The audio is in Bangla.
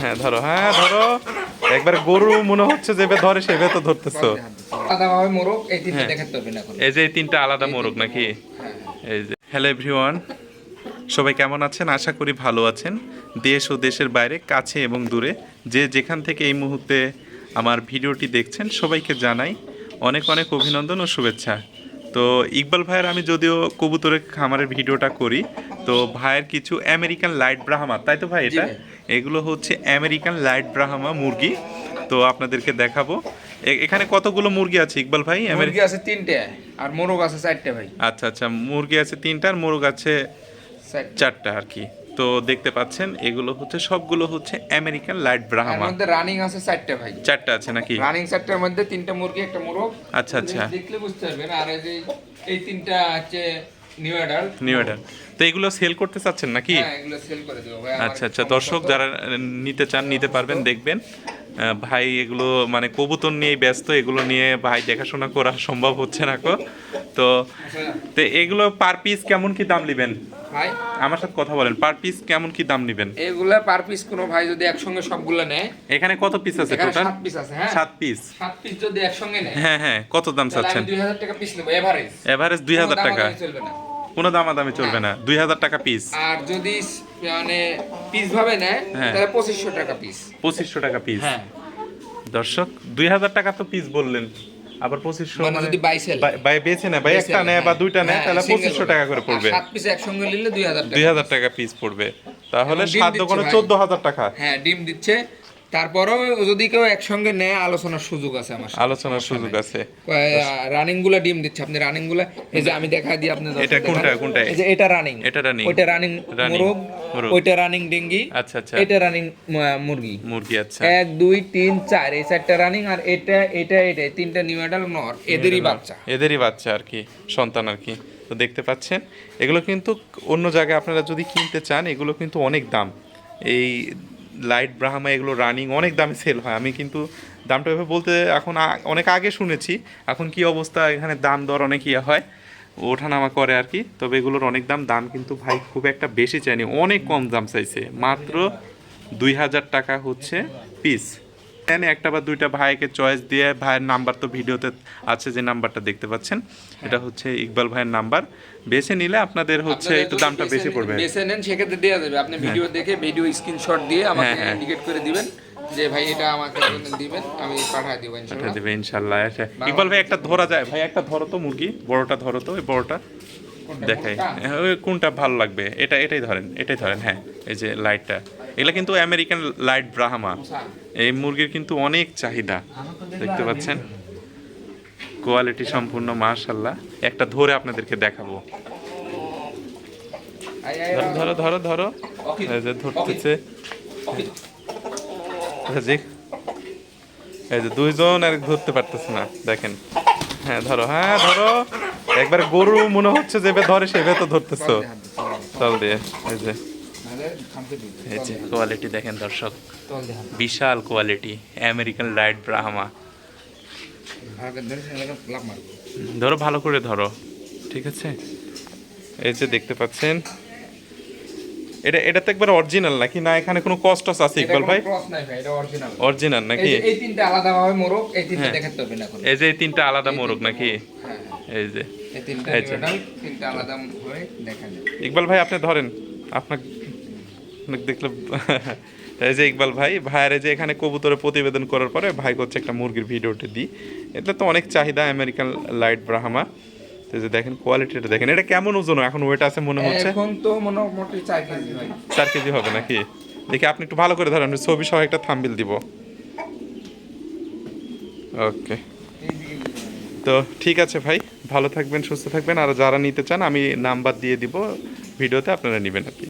হ্যাঁ ধরো হ্যাঁ ধরো। একবার গরু মনে হচ্ছে যে ধরে সেবে তো ধরতেছো। আলাদাভাবে মোরগ এই তিনটা হ্যাঁ। দেখাতে হবে না এই যে এই তিনটা আলাদা মোরগ নাকি? হ্যাঁ, এই যে। হ্যালো এভরিওয়ান সবাই কেমন আছেন? আশা করি ভালো আছেন। দেশ ও দেশের বাইরে কাছে এবং দূরে যে যেখান থেকে এই মুহূর্তে আমার ভিডিওটি দেখছেন সবাইকে জানাই অনেক অনেক অভিনন্দন ও শুভেচ্ছা। তো ইকবাল ভাইয়ের আমি যদিও কবুতরের খামারের ভিডিওটা করি তো ভাইয়ের কিছু আমেরিকান লাইট ব্রাহ্মা তাই তো ভাই এটা? এগুলো হচ্ছে আমেরিকান লাইট ব্রাহ্মা মুরগি তো আপনাদেরকে দেখাবো। এখানে কতগুলো মুরগি আছে ইকবাল ভাই? আমেরিকা মুরগি আছে তিনটে আর মোরগ আছে চারটে ভাই। আচ্ছা আচ্ছা মুরগি আছে তিনটা আর মোরগ আছে চারটা আর কি। তো দেখতে পাচ্ছেন এগুলো হচ্ছে সবগুলো হচ্ছে আমেরিকান লাইটের ব্রাহ্মা মধ্যে রানিং আছে চারটে ভাই। চারটা আছে নাকি? রানিং চারটার মধ্যে তিনটা মুরগি একটা মোরগ। আচ্ছা, আচ্ছা। দেখলে বুঝতে পারবেন আর এই যে এই তিনটা আছে নিউ অ্যাডাল্ট নিউ অ্যাডাল্ট তো এগুলো সেল করতে চাচ্ছেন নাকি? হ্যাঁ এগুলো সেল করে দেব ভাই আচ্ছা আচ্ছা। দর্শক যারা নিতে চান নিতে পারবেন দেখবেন। ভাই এগুলো মানে কবুতর নিয়ে ব্যস্ত এগুলো নিয়ে ভাই দেখাশোনা করা সম্ভব হচ্ছে না কো। তো তো এগুলো পার পিস কেমন কি দাম নেবেন? ভাই? আমার সাথে কথা বলেন পার পিস কেমন কি দাম নেবেন? এগুলা পার পিস কোনো ভাই যদি একসঙ্গে সবগুলো নেয় এখানে কত পিস আছে টোটাল সাত পিস আছে হ্যাঁ। সাত পিস সাত পিস যদি একসঙ্গে নেয় হ্যাঁ হ্যাঁ কত দাম চাচ্ছেন? আমি দুই হাজার টাকা পিস নেব এভারেজ এভারেজ দুই হাজার টাকা। চলবে না। কোনো দামাদামি চলবে না দুই হাজার টাকা পিস আর যদি মানে পিস ভাবে নেয় হ্যাঁ। তাহলে পঁচিশশো টাকা পিস পঁচিশশো টাকা পিস হ্যাঁ। দর্শক দুই হাজার টাকা তো পিস বললেন। আবার পঁচিশশো মানে যদি বাই বাই বেছে নেয় ভাই একটা নেয় বা দুইটা নেয় তাহলে পঁচিশশো টাকা করে পড়বে। সাত পিস একসঙ্গে নিলে দুই হাজার দুই টাকা হাজার টাকা পিস পড়বে। তাহলে সাত দোকানে চোদ্দ হাজার টাকা। হ্যাঁ ডিম দিচ্ছে। তারপরেও যদি কেউ একসঙ্গে নেয় আলোচনার সুযোগ আছে আমার আলোচনার সুযোগ আছে। রানিংগুলা ডিম দিচ্ছে। আপনি রানিংগুলা এই যে আমি দেখা দিই আপনি এটা কোনটা, কোনটা? এই যে এটা রানিং। এটা running। ওইটা রানিং মোরগ। ওইটা রানিং ডেঙ্গি আচ্ছা আচ্ছা। এটা রানিং মুরগি। মুরগি আচ্ছা। এক দুই তিন চার এই চারটা রানিং আর এটা এটা এটা তিনটা নিউ নর এদেরই বাচ্চা। এদেরই বাচ্চা আর কি সন্তান আর কি। তো দেখতে পাচ্ছেন এগুলো কিন্তু অন্য জায়গায় আপনারা যদি কিনতে চান এগুলো কিন্তু অনেক দাম। এই লাইট ব্রাহ্মা এগুলো রানিং অনেক দামে সেল হয়। আমি কিন্তু দামটা এভাবে বলতে এখন অনেক আগে শুনেছি। এখন কি অবস্থা? এখানে দাম দর অনেক ইয়ে হয়। ওঠানামা করে আর কি। তবে এগুলোর অনেক দাম। দাম কিন্তু ভাই খুব একটা বেশি চাইনি। অনেক কম দাম চাইছে। মাত্র দুই হাজার টাকা হচ্ছে পিস এখানে একটা বা দুইটা ভাইকে চয়েস দিয়ে ভাইয়ের নাম্বার তো ভিডিওতে আছে যে নাম্বারটা দেখতে পাচ্ছেন এটা হচ্ছে ইকবাল ভাইয়ের নাম্বার বেছে নিলে আপনাদের হচ্ছে একটু দামটা বেশি পড়বে। বেছে নেন সেক্ষেত্রে দেওয়া যাবে। আপনি ভিডিও দেখে ভিডিও স্ক্রিনশট দিয়ে আমাকে হ্যাঁ, হ্যাঁ। ইন্ডিকেট করে দিবেন যে ভাই এটা আমাকে দিবেন আমি পাঠিয়ে দিব ইনশাআল্লাহ দেবে ইনশাল্লাহ আচ্ছা ইকবাল ভাই একটা ধরা যায়। ভাই একটা ধরো তো মুরগি বড়টা ধরো তো ওই বড়টা। দেখাই। কোনটা? হ্যাঁ, ভালো লাগবে? এটা এটাই ধরেন এটাই ধরেন হ্যাঁ এই যে লাইটটা এগুলা কিন্তু আমেরিকান লাইট ব্রাহ্মা এই মুরগির কিন্তু অনেক চাহিদা দেখতে পাচ্ছেন? কোয়ালিটি সম্পূর্ণ মার্শাল্লাহ একটা ধরে আপনাদেরকে দেখাবো। ধরো ধরো ধরো। এই যে ধরতেছে। জি এই যে দুইজন আর ধরতে পারতেছে না দেখেন। হ্যাঁ ধরো হ্যাঁ ধরো। একবার গরু মনে হচ্ছে যে ধরে সেবে তো ধরতেছো। চল দিয়ে এই যে। এই যে কোয়ালিটি দেখেন দর্শক। বিশাল কোয়ালিটি আমেরিকান লাইট ব্রাহ্মা ধরে ভালো করে ধরো ঠিক আছে? এই যে দেখতে পাচ্ছেন। এটা এটা তো একবার অরিজিনাল নাকি? না এখানে কোনো কষ্ট আছে ইকবাল ভাই? cross নাই ভাই, এটা original। অরিজিনাল নাকি? এই তিনটা আলাদাভাবে মোরগ, এই তিনটা হ্যাঁ। দেখাতে হবে না এই যে এই তিনটা আলাদা মোরগ নাকি? হ্যাঁ, হ্যাঁ। এই যে। এই তিনটা এই যে। new adult, তিনটা আলাদা হয়ে দেখা যায়। ইকবাল ভাই আপনি ধরেন আপনাকে আপনাকে দেখলে এই যে ইকবাল ভাই ভাইয়ের যে এখানে কবুতরে প্রতিবেদন করার পরে ভাই হচ্ছে একটা মুরগির ভিডিওটি দিই। এটা তো অনেক চাহিদা আমেরিকান লাইট ব্রাহ্মা। তো যে দেখেন কোয়ালিটিটা দেখেন এটা কেমন ওজন এখন ওয়েট আছে মনে হচ্ছে? এখন তো মোটামুটি চার কেজি। চার কেজি হবে নাকি? দেখি আপনি একটু ভালো করে ধরেন ছবি সহ একটা থাম্বিল দিব। ওকে তো ঠিক আছে ভাই ভালো থাকবেন, সুস্থ থাকবেন। আর যারা নিতে চান, আমি নাম্বার দিয়ে দিব, ভিডিওতে আপনারা নেবেন কি।